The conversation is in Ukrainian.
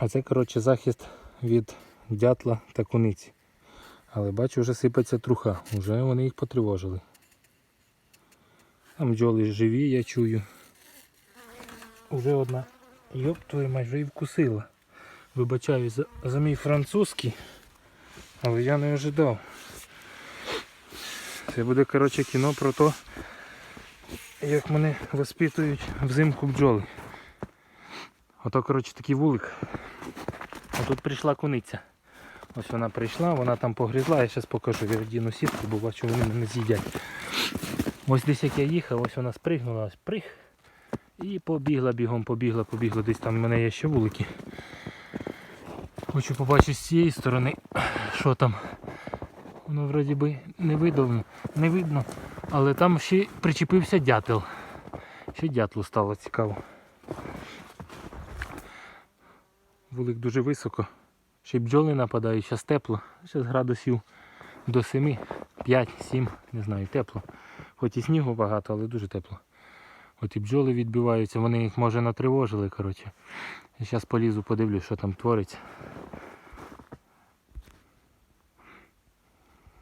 А це, коротше, захист від дятла та куниці. Але бачу, вже сипеться труха, вже вони їх потривожили. Там бджоли живі, я чую. Уже одна. Йоп, твою мать, вже і вкусила. Вибачаю за, за мій французький, але я не ожидав. Це буде, коротше, кіно про те, як мене воспитують взимку бджоли. Ото, коротше, такий вулик. А тут прийшла куниця. Ось вона прийшла, вона там погрізла, я зараз покажу, я одіну сітку, бо бачу, вони мене з'їдять. Ось десь як я їхав, ось вона спригнула, ось приг. І побігла бігом, побігла, побігла. Десь там в мене є ще вулики. Хочу побачити з цієї сторони, що там. Воно вроді би не видно, не видно. Але там ще причепився дятел. Ще дятлу стало цікаво. Вулик дуже високо. Ще й бджоли нападають, зараз тепло. Зараз градусів до 7, 5, 7, не знаю, тепло. Хоч і снігу багато, але дуже тепло. От і бджоли відбиваються, вони їх може натривожили, коротше. Зараз полізу, подивлюсь, що там твориться.